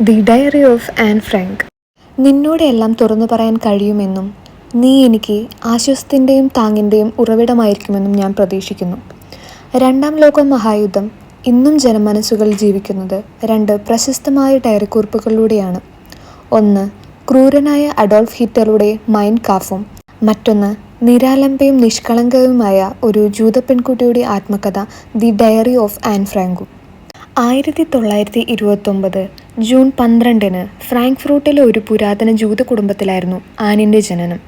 The diary of Anne Frank. നിന്നോട് എല്ലാം തുറന്നു പറയാൻ കഴിയുമെന്നും നീ എനിക്ക് ആശ്വാസത്തിന്റെയും താങ്ങിന്റെയും ഉറവിടമായിരിക്കുമെന്നും ഞാൻ പ്രതീക്ഷിക്കുന്നു. രണ്ടാം ലോക മഹായുദ്ധം ഇന്നും ജനമനസ്സുകൾ ജീവിക്കുന്നത് രണ്ട് പ്രശസ്തമായ ഡയറി കുറിപ്പുകളിലൂടെയാണ് ഒന്ന് ക്രൂരനായ അഡോൾഫ് ഹിറ്ററുടെ മൈൻ കാഫും. മറ്റൊന്ന് നിരാലംബയും നിഷ്കളങ്കവുമായ ഒരു ജൂത പെൺകുട്ടിയുടെ ആത്മകഥ ദി ഡയറി ഓഫ് ആൻ ഫ്രാങ്കും. ആയിരത്തി തൊള്ളായിരത്തി ഇരുപത്തൊമ്പത് ജൂൺ പന്ത്രണ്ടിന് ഫ്രാങ്ക്ഫ്രൂട്ടിലെ ഒരു പുരാതന ജൂത കുടുംബത്തിലായിരുന്നു ആനിന്റെ ജനനം.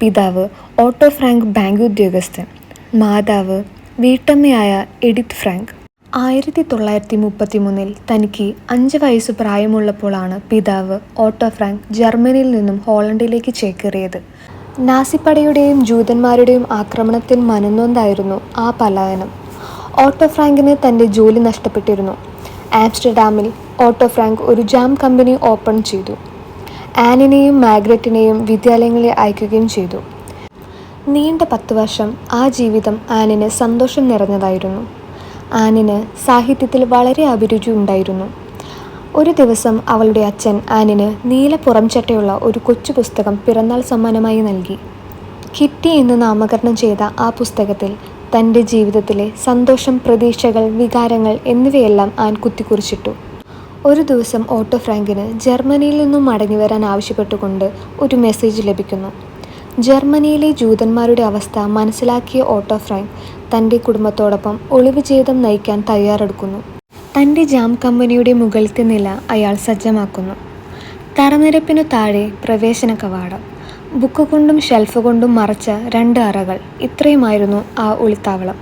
പിതാവ് ഓട്ടോ ഫ്രാങ്ക് ബാങ്ക് ഉദ്യോഗസ്ഥൻ മാതാവ് വീട്ടമ്മയായ എഡിത്ത് ഫ്രാങ്ക്. ആയിരത്തി തൊള്ളായിരത്തി മുപ്പത്തി മൂന്നിൽ തനിക്ക് അഞ്ച് വയസ്സ് പ്രായമുള്ളപ്പോഴാണ് പിതാവ് ഓട്ടോ ഫ്രാങ്ക് ജർമ്മനിയിൽ നിന്നും ഹോളണ്ടിലേക്ക് ചേക്കേറിയത്. നാസിപ്പടയുടെയും ജൂതന്മാരുടെയും ആക്രമണത്തിൽ മനന്നൊന്നായിരുന്നു ആ പലായനം. ഓട്ടോ ഫ്രാങ്കിന് തന്റെ ജോലി നഷ്ടപ്പെട്ടിരുന്നു. ആംസ്റ്റർഡാമിൽ ഓട്ടോ ഫ്രാങ്ക് ഒരു ജാം കമ്പനി ഓപ്പൺ ചെയ്തു. ആനിനെയും മാഗ്രറ്റിനെയും വിദ്യാലയങ്ങളിൽ അയക്കുകയും ചെയ്തു. നീണ്ട പത്ത് വർഷം ആ ജീവിതം ആനിന് സന്തോഷം നിറഞ്ഞതായിരുന്നു. ആനിന് സാഹിത്യത്തിൽ വളരെ അഭിരുചി ഉണ്ടായിരുന്നു. ഒരു ദിവസം അവളുടെ അച്ഛൻ ആനിന് നീല പുറംചട്ടയുള്ള ഒരു കൊച്ചു പുസ്തകം പിറന്നാൾ സമ്മാനമായി നൽകി. കിറ്റി എന്ന് നാമകരണം ചെയ്ത ആ പുസ്തകത്തിൽ തന്റെ ജീവിതത്തിലെ സന്തോഷം പ്രതീക്ഷകൾ വികാരങ്ങൾ എന്നിവയെല്ലാം ആൻ കുത്തിക്കുറിച്ചിട്ടു. ഒരു ദിവസം ഓട്ടോ ഫ്രാങ്കിന് ജർമ്മനിയിൽ നിന്നും മടങ്ങി വരാൻ ആവശ്യപ്പെട്ടുകൊണ്ട് ഒരു മെസ്സേജ് ലഭിക്കുന്നു. ജർമ്മനിയിലെ ജൂതന്മാരുടെ അവസ്ഥ മനസ്സിലാക്കിയ ഓട്ടോ ഫ്രാങ്ക് തന്റെ കുടുംബത്തോടൊപ്പം ഒളിവ് ജീവിതം നയിക്കാൻ തയ്യാറെടുക്കുന്നു. തന്റെ ജാം കമ്പനിയുടെ മുകളിലത്തെ നില അയാൾ സജ്ജമാക്കുന്നു. തറനിരപ്പിനു താഴെ പ്രവേശന കവാടം ബുക്ക് കൊണ്ടും ഷെൽഫ് കൊണ്ടും മറച്ച രണ്ട് അറകൾ. ഇത്രയുമായിരുന്നു ആ ഒളിത്താവളം.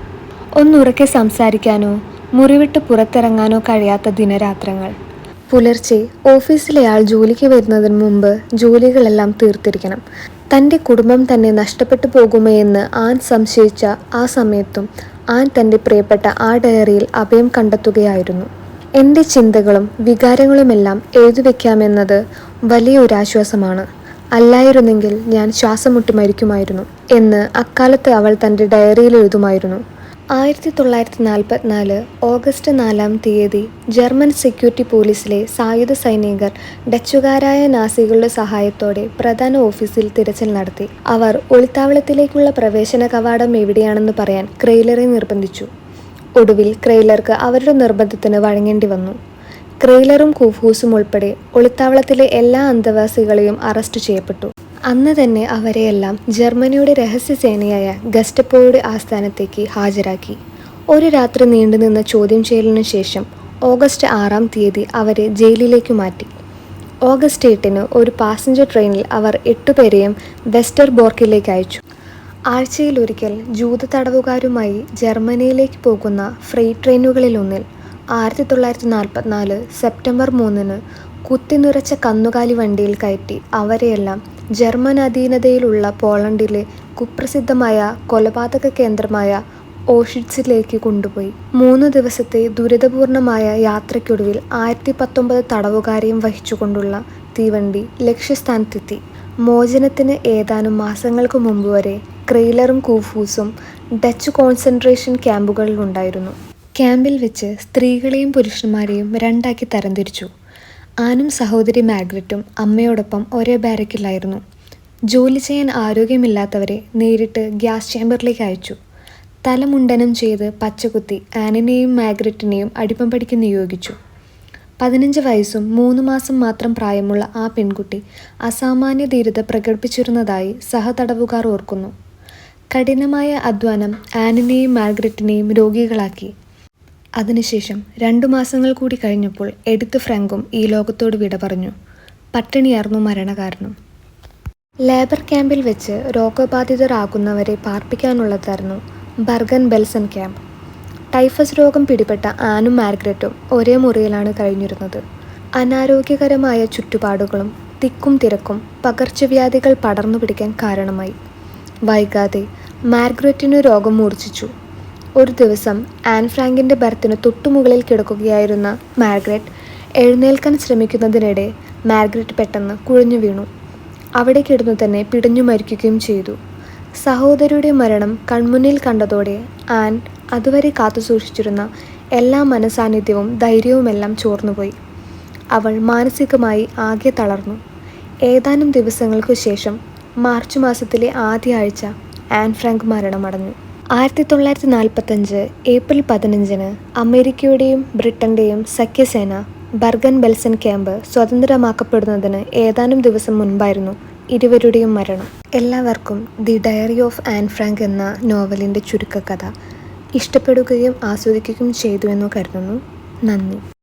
ഒന്നുറക്കെ സംസാരിക്കാനോ മുറിവിട്ട് പുറത്തിറങ്ങാനോ കഴിയാത്ത ദിനരാത്രങ്ങൾ. പുലർച്ചെ ഓഫീസിലെ ആൾ ജോലിക്ക് വരുന്നതിന് മുമ്പ് ജോലികളെല്ലാം തീർത്തിരിക്കണം. തന്റെ കുടുംബം തന്നെ നഷ്ടപ്പെട്ടു പോകുമോ എന്ന് ആൻ സംശയിച്ച ആ സമയത്തും ആൻ തന്റെ പ്രിയപ്പെട്ട ആ ഡയറിയിൽ അഭയം കണ്ടെത്തുകയായിരുന്നു. എന്റെ ചിന്തകളും വികാരങ്ങളുമെല്ലാം എഴുതി വയ്ക്കാമെന്നത് വലിയൊരാശ്വാസമാണ്. അല്ലായിരുന്നെങ്കിൽ ഞാൻ ശ്വാസം മുട്ടി മരിക്കുമായിരുന്നു എന്ന് അക്കാലത്ത് അവൾ തന്റെ ഡയറിയിൽ എഴുതുമായിരുന്നു. ആയിരത്തി തൊള്ളായിരത്തി നാൽപ്പത്തിനാല് ഓഗസ്റ്റ് നാലാം തീയതി ജർമ്മൻ സെക്യൂരിറ്റി പോലീസിലെ സായുധ സൈനികർ ഡച്ചുകാരായ നാസികളുടെ സഹായത്തോടെ പ്രധാന ഓഫീസിൽ തിരച്ചിൽ നടത്തി. അവർ ഒളിത്താവളത്തിലേക്കുള്ള പ്രവേശന കവാടം എവിടെയാണെന്ന് പറയാൻ ക്രെയിലറെ നിർബന്ധിച്ചു. ഒടുവിൽ ക്രെയിലർക്ക് അവരുടെ നിർബന്ധത്തിന് വഴങ്ങേണ്ടി വന്നു. ക്രെയിലറും കൂഫൂസും ഉൾപ്പെടെ ഒളിത്താവളത്തിലെ എല്ലാ അന്തവാസികളെയും അറസ്റ്റ് ചെയ്യപ്പെട്ടു. അന്ന് തന്നെ അവരെയെല്ലാം ജർമ്മനിയുടെ രഹസ്യസേനയായ ഗസ്റ്റപ്പോയുടെ ആസ്ഥാനത്തേക്ക് ഹാജരാക്കി. ഒരു രാത്രി നീണ്ടുനിന്ന ചോദ്യം ചെയ്യലിനു ശേഷം ഓഗസ്റ്റ് ആറാം തീയതി അവരെ ജയിലിലേക്ക് മാറ്റി. ഓഗസ്റ്റ് എട്ടിന് ഒരു പാസഞ്ചർ ട്രെയിനിൽ അവർ എട്ടുപേരെയും വെസ്റ്റർ ബോർക്കിലേക്ക് അയച്ചു. ആഴ്ചയിലൊരിക്കൽ ജൂത തടവുകാരുമായി ജർമ്മനിയിലേക്ക് പോകുന്ന ഫ്രൈറ്റ് ട്രെയിനുകളിലൊന്നിൽ ആയിരത്തി തൊള്ളായിരത്തി നാൽപ്പത്തിനാല് സെപ്റ്റംബർ മൂന്നിന് കുത്തിനിറച്ച കന്നുകാലി വണ്ടിയിൽ കയറ്റി. അവരെയെല്ലാം ജർമ്മൻ അധീനതയിലുള്ള പോളണ്ടിലെ കുപ്രസിദ്ധമായ കൊലപാതക കേന്ദ്രമായ ഓഷിറ്റ്സിലേക്ക് കൊണ്ടുപോയി. മൂന്ന് ദിവസത്തെ ദുരിതപൂർണമായ യാത്രയ്ക്കൊടുവിൽ ആയിരത്തി പത്തൊമ്പത് തടവുകാരെയും വഹിച്ചുകൊണ്ടുള്ള തീവണ്ടി ലക്ഷ്യസ്ഥാനത്തെത്തി. മോചനത്തിന് ഏതാനും മാസങ്ങൾക്ക് മുമ്പ് വരെ ക്രെയിലറും കൂഫൂസും ഡച്ച് കോൺസെൻട്രേഷൻ ക്യാമ്പുകളിലുണ്ടായിരുന്നു. ക്യാമ്പിൽ വെച്ച് സ്ത്രീകളെയും പുരുഷന്മാരെയും രണ്ടാക്കി തരംതിരിച്ചു. ആനും സഹോദരി മാഗ്രറ്റും അമ്മയോടൊപ്പം ഒരേ ബാരക്കിലായിരുന്നു. ജോലി ചെയ്യാൻ ആരോഗ്യമില്ലാത്തവരെ നേരിട്ട് ഗ്യാസ് ചേമ്പറിലേക്ക് അയച്ചു. തലമുണ്ടനം ചെയ്ത് പച്ചകുത്തി ആനിനെയും മാഗ്രറ്റിനെയും അടിപ്പം പഠിക്ക് നിയോഗിച്ചു. പതിനഞ്ച് വയസ്സും മൂന്ന് മാസം മാത്രം പ്രായമുള്ള ആ പെൺകുട്ടി അസാമാന്യ ധീരത പ്രകടിപ്പിച്ചിരുന്നതായി സഹതടവുകാർ ഓർക്കുന്നു. കഠിനമായ അധ്വാനം ആനിനെയും മാഗ്രറ്റിനെയും രോഗികളാക്കി. അതിനുശേഷം രണ്ടു മാസങ്ങൾ കൂടി കഴിഞ്ഞപ്പോൾ എഡിത്ത് ഫ്രാങ്കും ഈ ലോകത്തോട് വിട പറഞ്ഞു. പട്ടിണിയായിരുന്നു മരണകാരണം. ലേബർ ക്യാമ്പിൽ വെച്ച് രോഗബാധിതരാകുന്നവരെ പാർപ്പിക്കാനുള്ളതായിരുന്നു ബർഗൻ ബെൽസൺ ക്യാമ്പ്. ടൈഫസ് രോഗം പിടിപെട്ട ആനും മാർഗ്രറ്റും ഒരേ മുറിയിലാണ് കഴിഞ്ഞിരുന്നത്. അനാരോഗ്യകരമായ ചുറ്റുപാടുകളും തിക്കും തിരക്കും പകർച്ചവ്യാധികൾ പടർന്നു പിടിക്കാൻ കാരണമായി. വൈകാതെ മാർഗ്രറ്റിന് രോഗം മൂർച്ഛിച്ചു. ഒരു ദിവസം ആൻ ഫ്രാങ്കിന്റെ ബർത്തിന് തൊട്ടുമുകളിൽ കിടക്കുകയായിരുന്ന മാർഗ്രറ്റ് എഴുന്നേൽക്കാൻ ശ്രമിക്കുന്നതിനിടെ മാർഗ്രറ്റ് പെട്ടെന്ന് കുഴഞ്ഞു വീണു. അവിടെ കിടന്നു തന്നെ പിടഞ്ഞു മരിക്കുകയും ചെയ്തു. സഹോദരിയുടെ മരണം കൺമുന്നിൽ കണ്ടതോടെ ആൻ അതുവരെ കാത്തു സൂക്ഷിച്ചിരുന്ന എല്ലാ മനസാന്നിധ്യവും ധൈര്യവുമെല്ലാം ചോർന്നുപോയി. അവൾ മാനസികമായി ആകെ തളർന്നു. ഏതാനും ദിവസങ്ങൾക്കു ശേഷം മാർച്ച് മാസത്തിലെ ആദ്യ ആഴ്ച ആൻ ഫ്രാങ്ക് മരണമടഞ്ഞു. ആയിരത്തി തൊള്ളായിരത്തി നാൽപ്പത്തഞ്ച് ഏപ്രിൽ പതിനഞ്ചിന് അമേരിക്കയുടെയും ബ്രിട്ടന്റെയും സഖ്യസേന ബർഗൻ ബെൽസൺ ക്യാമ്പ് സ്വതന്ത്രമാക്കപ്പെടുന്നതിന് ഏതാനും ദിവസം മുൻപായിരുന്നു ഇരുവരുടെയും മരണം. എല്ലാവർക്കും the diary of Anne Frank എന്ന നോവലിന്റെ ചുരുക്കക്കഥ ഇഷ്ടപ്പെടുകയും ആസ്വദിക്കുകയും ചെയ്തു എന്ന് കരുതുന്നു. നന്ദി.